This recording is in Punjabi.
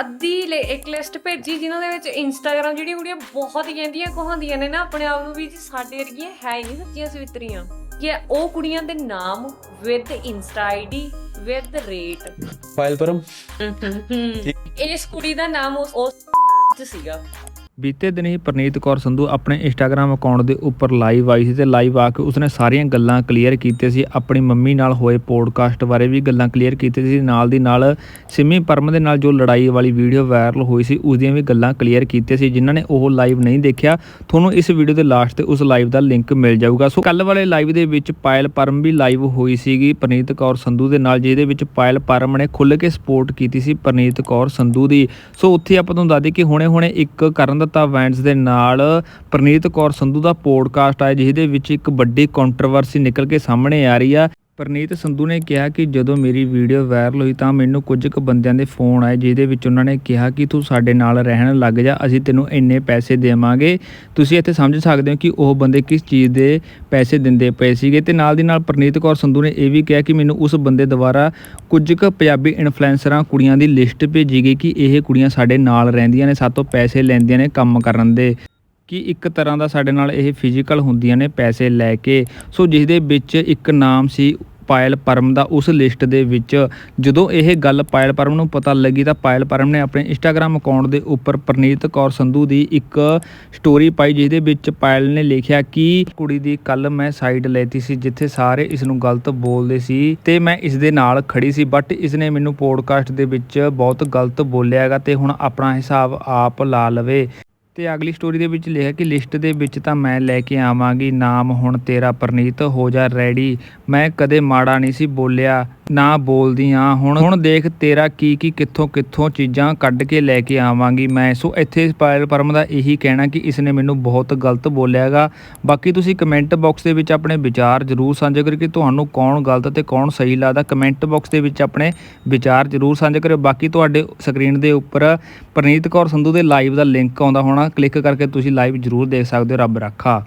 ਅੱਧੀ ਲੇ ਇੱਕ ਲਿਸਟ ਭੇਜੀ ਜਿਨ੍ਹਾਂ ਦੇ ਵਿੱਚ ਇੰਸਟਾਗ੍ਰam ਜਿਹੜੀਆਂ ਕੁੜੀਆਂ ਬਹੁਤ ਹੀ ਕਹਿੰਦੀਆਂ ਕਹਾਉਂਦੀਆਂ ਨੇ ਨਾ ਆਪਣੇ ਆਪ ਨੂੰ ਵੀ ਜੀ ਸਾਡੇ ਵਰਗੀਆਂ ਹੈ ਹੀ ਨਹੀਂ ਸੱਚੀਆਂ ਸਵਿਤਰੀਆਂ। ਕਿ ਉਹ ਕੁੜੀਆਂ ਦੇ ਨਾਮ with insta ID with rate file Param ਇਸ ਕੁੜੀ ਦਾ ਨਾਮ ਉਸ ਉਸ ਚ ਸੀਗਾ। ਬੀਤੇ ਦਿਨ ਹੀ ਪ੍ਰਨੀਤ ਕੌਰ ਸੰਧੂ ਆਪਣੇ ਇੰਸਟਾਗ੍ਰam ਅਕਾਊਂਟ ਦੇ ਉੱਪਰ ਲਾਈਵ ਆਈ ਸੀ ਤੇ ਲਾਈਵ ਆ ਕੇ ਉਸਨੇ ਸਾਰੀਆਂ ਗੱਲਾਂ ਕਲੀਅਰ ਕੀਤੀਆਂ ਸੀ। ਆਪਣੀ ਮੰਮੀ ਨਾਲ ਹੋਏ ਪੋਡਕਾਸਟ ਬਾਰੇ ਵੀ ਗੱਲਾਂ ਕਲੀਅਰ ਕੀਤੀਆਂ ਸੀ। ਨਾਲ ਦੀ ਨਾਲ ਸਿੰਮੀ ਪਰਮ ਦੇ ਨਾਲ ਜੋ ਲੜਾਈ ਵਾਲੀ ਵੀਡੀਓ ਵਾਇਰਲ ਹੋਈ ਸੀ, ਉਸ ਦੀਆਂ ਵੀ ਗੱਲਾਂ ਕਲੀਅਰ ਕੀਤੀਆਂ ਸੀ। ਜਿਨ੍ਹਾਂ ਨੇ ਉਹ ਲਾਈਵ ਨਹੀਂ ਦੇਖਿਆ, ਤੁਹਾਨੂੰ ਇਸ ਵੀਡੀਓ ਦੇ ਲਾਸਟ ਤੇ ਉਸ ਲਾਈਵ ਦਾ ਲਿੰਕ ਮਿਲ ਜਾਊਗਾ। ਸੋ ਕੱਲ ਵਾਲੇ ਲਾਈਵ ਦੇ ਵਿੱਚ ਪਾਇਲ ਪਰਮ ਵੀ ਲਾਈਵ ਹੋਈ ਸੀਗੀ। ਪ੍ਰਨੀਤ ਕੌਰ ਸੰਧੂ ਦੇ ਨਾਲ, ਜਿਹਦੇ ਵਿੱਚ ਪਾਇਲ ਪਰਮ ਨੇ ਖੁੱਲ੍ਹ ਕੇ ਸਪੋਰਟ ਕੀਤੀ ਸੀ ਪ੍ਰਨੀਤ ਕੌਰ ਸੰਧੂ ਦੀ। ਸੋ ਉੱਥੇ ਆਪਾਂ ਤੁਹਾਨੂੰ ਦੱਸ ਦਈਏ ਕਿ ਹੁਣੇ-ਹੁਣੇ ਇੱਕ ਕਰਨ ਦਿੱਤਾ ਵੈਂਟਸ ਦੇ ਨਾਲ ਪ੍ਰਨੀਤ ਕੌਰ ਸੰਧੂ ਦਾ ਪੋਡਕਾਸਟ ਆਇਆ, ਜਿਹਦੇ ਵਿੱਚ ਇੱਕ ਵੱਡੀ ਕੰਟਰੋਵਰਸੀ ਨਿਕਲ ਕੇ ਸਾਹਮਣੇ ਆ ਰਹੀ ਆ। ਪ੍ਰਨੀਤ ਸੰਧੂ ਨੇ ਕਿਹਾ ਕਿ ਜਦੋਂ ਮੇਰੀ ਵੀਡੀਓ ਵਾਇਰਲ ਹੋਈ ਤਾਂ ਮੈਨੂੰ ਕੁਝ ਕੁ ਬੰਦਿਆਂ ਦੇ ਫੋਨ ਆਏ, ਜਿਹਦੇ ਵਿੱਚ ਉਹਨਾਂ ਨੇ ਕਿਹਾ ਕਿ ਤੂੰ ਸਾਡੇ ਨਾਲ ਰਹਿਣ ਲੱਗ ਜਾ, ਅਸੀਂ ਤੈਨੂੰ ਇੰਨੇ ਪੈਸੇ ਦੇਵਾਂਗੇ। ਤੁਸੀਂ ਇੱਥੇ ਸਮਝ ਸਕਦੇ ਹੋ ਕਿ ਉਹ ਬੰਦੇ ਕਿਸ ਚੀਜ਼ ਦੇ ਪੈਸੇ ਦਿੰਦੇ ਪਏ ਸੀਗੇ। ਤੇ ਨਾਲ ਦੀ ਨਾਲ ਪ੍ਰਨੀਤ ਕੌਰ ਸੰਧੂ ਨੇ ਇਹ ਵੀ ਕਿਹਾ ਕਿ ਮੈਨੂੰ ਉਸ ਬੰਦੇ ਦੁਆਰਾ ਕੁਝ ਕੁ ਪੰਜਾਬੀ ਇਨਫਲੂਐਂਸਰਾਂ ਕੁੜੀਆਂ ਦੀ ਲਿਸਟ ਭੇਜੀ ਗਈ ਕਿ ਇਹ ਕੁੜੀਆਂ ਸਾਡੇ ਨਾਲ ਰਹਿੰਦੀਆਂ ਨੇ, ਸਾਤੋਂ ਪੈਸੇ ਲੈਂਦੀਆਂ ਨੇ ਕੰਮ ਕਰਨ ਦੇ। ਕਿ ਇੱਕ ਤਰ੍ਹਾਂ ਦਾ ਸਾਡੇ ਨਾਲ ਇਹ ਫਿਜ਼ੀਕਲ ਹੁੰਦੀਆਂ ਨੇ ਪੈਸੇ ਲੈ ਕੇ। ਸੋ ਜਿਸ ਦੇ ਵਿੱਚ ਇੱਕ ਨਾਮ ਸੀ ਪਾਇਲ ਪਰਮ ਦਾ ਉਸ ਲਿਸਟ ਦੇ ਵਿੱਚ। ਜਦੋਂ ਇਹ ਗੱਲ ਪਾਇਲ ਪਰਮ ਨੂੰ ਪਤਾ ਲੱਗੀ ਤਾਂ ਪਾਇਲ ਪਰਮ ਨੇ ਆਪਣੇ ਇੰਸਟਾਗ੍ਰam ਅਕਾਊਂਟ ਦੇ ਉੱਪਰ ਪ੍ਰਨੀਤ ਕੌਰ ਸੰਧੂ ਦੀ ਇੱਕ ਸਟੋਰੀ ਪਾਈ, ਜਿਹਦੇ ਵਿੱਚ ਪਾਇਲ ਨੇ ਲਿਖਿਆ ਕਿ ਕੁੜੀ ਦੀ ਕੱਲ ਮੈਂ ਸਾਈਡ ਲੈਤੀ ਸੀ, ਜਿੱਥੇ ਸਾਰੇ ਇਸ ਨੂੰ ਗਲਤ ਬੋਲਦੇ ਸੀ ਤੇ ਮੈਂ ਇਸ ਦੇ ਨਾਲ ਖੜੀ ਸੀ ਬਟ ਇਸ ਨੇ ਮੈਨੂੰ ਪੋਡਕਾਸਟ ਦੇ ਵਿੱਚ ਬਹੁਤ ਗਲਤ ਬੋਲਿਆ ਹੈਗਾ ਤੇ ਹੁਣ ਆਪਣਾ ਹਿਸਾਬ ਆਪ ਲਾ ਲਵੇ। ਤੇ ਅਗਲੀ ਸਟੋਰੀ ਦੇ ਵਿੱਚ ਲਿਖਿਆ ਕਿ ਲਿਸਟ ਦੇ ਵਿੱਚ ਤਾਂ ਮੈਂ ਲੈ ਕੇ ਆਵਾਂਗੀ, ਨਾਮ ਹੁਣ ਤੇਰਾ ਪ੍ਰਨੀਤ ਹੋ ਜਾ ਰੈਡੀ। ਮੈਂ ਕਦੇ ਮਾੜਾ ਨਹੀਂ ਸੀ ਬੋਲਿਆ, ਨਾ ਬੋਲਦੀ ਆ। ਹੁਣ ਹੁਣ ਦੇਖ ਤੇਰਾ ਕੀ ਕੀ, ਕਿੱਥੋਂ ਕਿੱਥੋਂ ਚੀਜ਼ਾਂ ਕੱਢ ਕੇ ਲੈ ਕੇ ਆਵਾਂਗੀ ਮੈਂ। ਸੋ ਇੱਥੇ ਪਾਇਲ ਪਰਮ ਦਾ ਇਹੀ ਕਹਿਣਾ ਕਿ ਇਸ ਨੇ ਮੈਨੂੰ ਬਹੁਤ ਗਲਤ ਬੋਲਿਆ ਹੈਗਾ ਬਾਕੀ ਤੁਸੀਂ ਕਮੈਂਟ ਬਾਕਸ ਦੇ ਵਿੱਚ ਆਪਣੇ ਵਿਚਾਰ ਜ਼ਰੂਰ ਸਾਂਝੇ ਕਰੋ ਕਿ ਤੁਹਾਨੂੰ ਕੌਣ ਗਲਤ ਤੇ ਕੌਣ ਸਹੀ ਲੱਗਦਾ। ਕਮੈਂਟ ਬਾਕਸ ਦੇ ਵਿੱਚ ਆਪਣੇ ਵਿਚਾਰ ਜ਼ਰੂਰ ਸਾਂਝੇ ਕਰਿਓ। ਬਾਕੀ ਤੁਹਾਡੇ ਸਕਰੀਨ ਦੇ ਉੱਪਰ ਪ੍ਰਨੀਤ ਕੌਰ ਸੰਧੂ ਦੇ ਲਾਈਵ ਦਾ ਲਿੰਕ ਆਉਂਦਾ ਹੋਣਾ। ਕਲਿੱਕ ਕਰਕੇ ਤੁਸੀਂ ਲਾਈਵ ਜ਼ਰੂਰ ਦੇਖ ਸਕਦੇ ਹੋ ਰੱਬ ਰੱਖਾ।